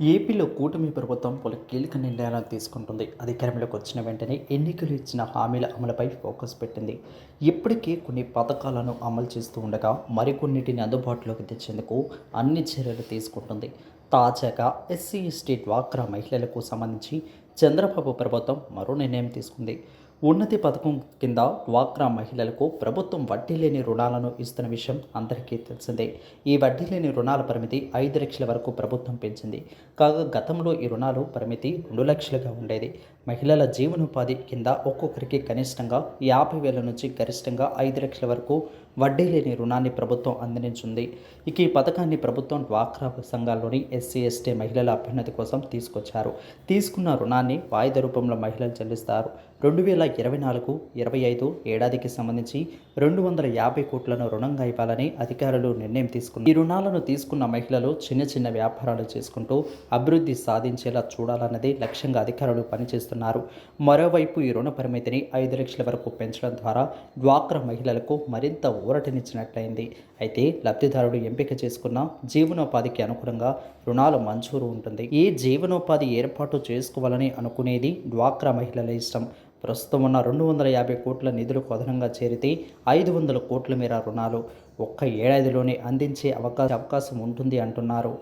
ఏపీలో కూటమి ప్రభుత్వం పలు కీలక నిర్ణయాలను తీసుకుంటుంది. అధికారంలోకి వచ్చిన వెంటనే ఎన్నికలు ఇచ్చిన హామీల అమలుపై ఫోకస్ పెట్టింది. ఇప్పటికే కొన్ని పథకాలను అమలు చేస్తూ ఉండగా మరికొన్నిటిని అందుబాటులోకి తెచ్చేందుకు అన్ని చర్యలు తీసుకుంటుంది. తాజాగా ఎస్సీ ఎస్టీ డ్వాక్రా మహిళలకు సంబంధించి చంద్రబాబు ప్రభుత్వం మరో నిర్ణయం తీసుకుంది. ఉన్నతి పథకం కింద డ్వాక్రా మహిళలకు ప్రభుత్వం వడ్డీ లేని రుణాలను ఇస్తున్న విషయం అందరికీ తెలిసిందే. ఈ వడ్డీ లేని రుణాల పరిమితి ఐదు లక్షల వరకు ప్రభుత్వం పెంచింది. కాగా గతంలో ఈ రుణాలు పరిమితి రెండు లక్షలుగా ఉండేది. మహిళల జీవనోపాధి కింద ఒక్కొక్కరికి కనిష్టంగా యాభై వేల నుంచి గరిష్టంగా ఐదు లక్షల వరకు వడ్డీ లేని రుణాన్ని ప్రభుత్వం అందించింది. ఇక ఈ పథకాన్ని ప్రభుత్వం డ్వాక్రా సంఘాల్లోని ఎస్సీ ఎస్టీ మహిళల అభ్యున్నతి కోసం తీసుకొచ్చారు. తీసుకున్న రుణాన్ని వాయిదా రూపంలో మహిళలు చెల్లిస్తారు. రెండు వేల ఇరవై నాలుగు ఇరవై ఐదు ఏడాదికి సంబంధించి రెండు వందల యాభై కోట్లను రుణంగా ఇవ్వాలని అధికారులు నిర్ణయం తీసుకున్నారు. ఈ రుణాలను తీసుకున్న మహిళలు చిన్న చిన్న వ్యాపారాలు చేసుకుంటూ అభివృద్ధి సాధించేలా చూడాలన్నదే లక్ష్యంగా అధికారులు పనిచేస్తున్నారు. మరోవైపు ఈ రుణ పరిమితిని ఐదు లక్షల వరకు పెంచడం ద్వారా డ్వాక్రా మహిళలకు మరింత ఊరటనిచ్చినట్లయింది. అయితే లబ్ధిదారుడు ఎంపిక చేసుకున్న జీవనోపాధికి అనుగుణంగా రుణాలు మంజూరు ఉంటుంది. ఏ జీవనోపాధి ఏర్పాటు చేసుకోవాలని అనుకునేది డ్వాక్రా మహిళల ఇష్టం. ప్రస్తుతం ఉన్న రెండు వందల యాభై కోట్ల నిధులకు అదనంగా చేరితే ఐదు వందల కోట్ల మేర రుణాలు ఒక్క ఏడాదిలోనే అందించే అవకాశ అవకాశం ఉంటుంది అంటున్నారు.